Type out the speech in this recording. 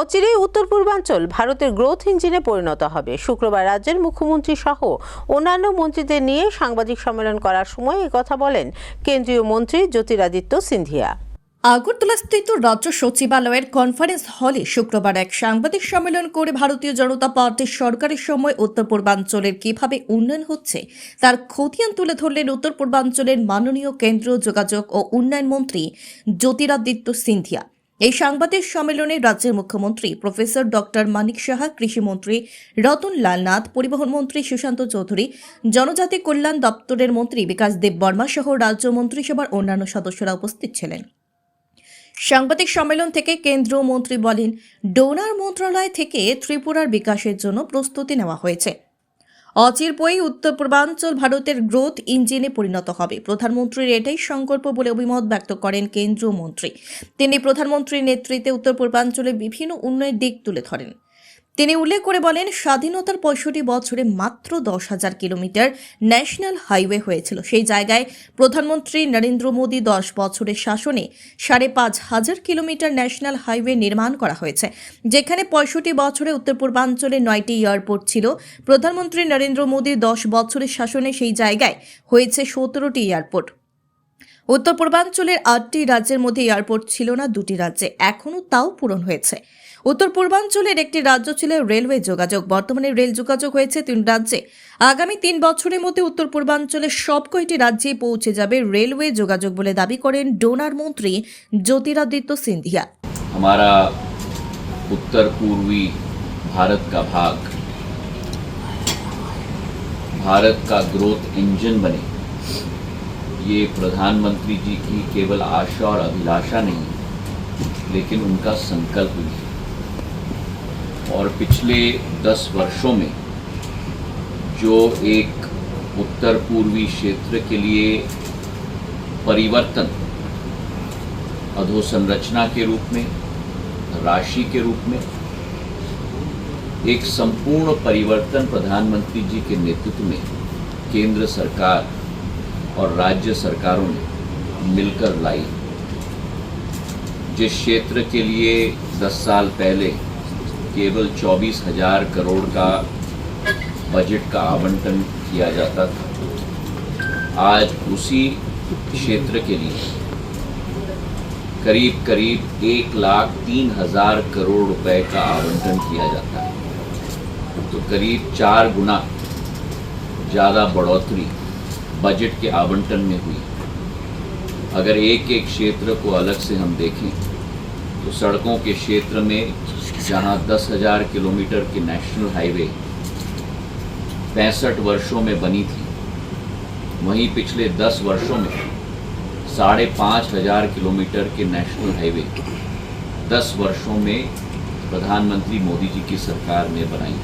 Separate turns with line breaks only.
অচিরেই উত্তর পূর্বাঞ্চল ভারতের গ্রোথ ইঞ্জিনে পরিণত হবে। শুক্রবার রাজ্যের মুখ্যমন্ত্রী সহ অন্যান্য মন্ত্রীদের নিয়ে সাংবাদিক সম্মেলন করার সময় কথা বলেন কেন্দ্রীয় মন্ত্রী জ্যোতিরাদিত্য সিন্ধিয়া।
আগরতলাস্থিত রাজ্য সচিবালয়ের কনফারেন্স হলে শুক্রবার এক সাংবাদিক সম্মেলন করে ভারতীয় জনতা পার্টির সরকারের সময় উত্তর পূর্বাঞ্চলের কীভাবে উন্নয়ন হচ্ছে, তার খতিয়ান তুলে ধরলেন উত্তর পূর্বাঞ্চলের মাননীয় কেন্দ্রীয় যোগাযোগ ও উন্নয়ন মন্ত্রী জ্যোতিরাদিত্য সিন্ধিয়া। এই সাংবাদিক সম্মেলনে রাজ্যের মুখ্যমন্ত্রী প্রফেসর ডক্টর মানিক সাহা কৃষিমন্ত্রী রতন লাল নাথ, পরিবহন মন্ত্রী সুশান্ত চৌধুরী, জনজাতি কল্যাণ দপ্তরের মন্ত্রী বিকাশ দেব বর্মা সহ রাজ্য মন্ত্রিসভার অন্যান্য সদস্যরা উপস্থিত ছিলেন। সাংবাদিক সম্মেলন থেকে কেন্দ্রীয় মন্ত্রী বলেন, ডোনার মন্ত্রণালয় থেকে ত্রিপুরার বিকাশের জন্য প্রস্তুতি নেওয়া হয়েছে। অচিরপই উত্তর পূর্বাঞ্চল ভারতের গ্রোথ ইঞ্জিনে পরিণত হবে। প্রধানমন্ত্রীর এটাই সংকল্প বলে অভিমত ব্যক্ত করেন কেন্দ্রীয় মন্ত্রী তিনি প্রধানমন্ত্রীর নেতৃত্বে উত্তর পূর্বাঞ্চলে বিভিন্ন উন্নয়নের দিক তুলে ধরেন। তিনি উল্লেখ করে বলেন, স্বাধীনতার পঁয়ষট্টি বছরে মাত্র দশ হাজার কিলোমিটার ন্যাশনাল হাইওয়ে হয়েছিল। সেই জায়গায় প্রধানমন্ত্রী নরেন্দ্র মোদী দশ বছরের শাসনে সাড়ে পাঁচ হাজার কিলোমিটার ন্যাশনাল হাইওয়ে নির্মাণ করা হয়েছে, যেখানে পঁয়ষট্টি বছরে উত্তর পূর্বাঞ্চলে নয়টি এয়ারপোর্ট ছিল। প্রধানমন্ত্রী নরেন্দ্র মোদীর দশ বছরের শাসনে সেই জায়গায় হয়েছে সতেরোটি এয়ারপোর্ট। উত্তর পূর্বাঞ্চলের আটটি রাজ্যের মধ্যে এয়ারপোর্ট ছিল না, দুটি রাজ্যে এখনও তাও পূরণ হয়েছে। উত্তর পূর্বাঞ্চলের একটি রাজ্য ছিল রেলওয়ে যোগাযোগ বর্তমানে রেল যোগাযোগ হয়েছে তিন রাজ্যে আগামী তিন বছরের মধ্যে উত্তর পূর্বাঞ্চলের সব কয়টি রাজ্যে পৌঁছে যাবে রেলওয়ে যোগাযোগ বলে দাবি করেন ডোনার মন্ত্রী জ্যোতিরাদিত্য সিন্ধিয়া
हमारा उत्तर पूर्वी भारत का भाग भारत का ग्रोथ इंजन बने ये प्रधानमंत्री जी की केवल आशा और अभिलाषा नहीं लेकिन उनका संकल्प भी है और पिछले दस वर्षों में जो एक उत्तर पूर्वी क्षेत्र के लिए परिवर्तन, अधोसंरचना के रूप में, राशि के रूप में, एक संपूर्ण परिवर्तन प्रधानमंत्री जी के नेतृत्व में केंद्र सरकार और राज्य सरकारों ने मिलकर लाई। जिस क्षेत्र के लिए 10 साल पहले केवल चौबीस हज़ार करोड़ का बजट का आवंटन किया जाता था। आज उसी क्षेत्र के लिए करीब करीब एक लाख तीन हज़ार करोड़ रुपए का आवंटन किया जाता है। तो करीब चार गुना ज़्यादा बढ़ोतरी बजट के आवंटन में हुई। अगर एक एक क्षेत्र को अलग से हम देखें तो सड़कों के क्षेत्र में जहाँ दस हज़ार किलोमीटर की नेशनल हाईवे पैंसठ वर्षों में बनी थी, वहीं पिछले दस वर्षों में साढ़े पाँच हज़ार किलोमीटर के नेशनल हाईवे दस वर्षों में प्रधानमंत्री मोदी जी की सरकार ने बनाई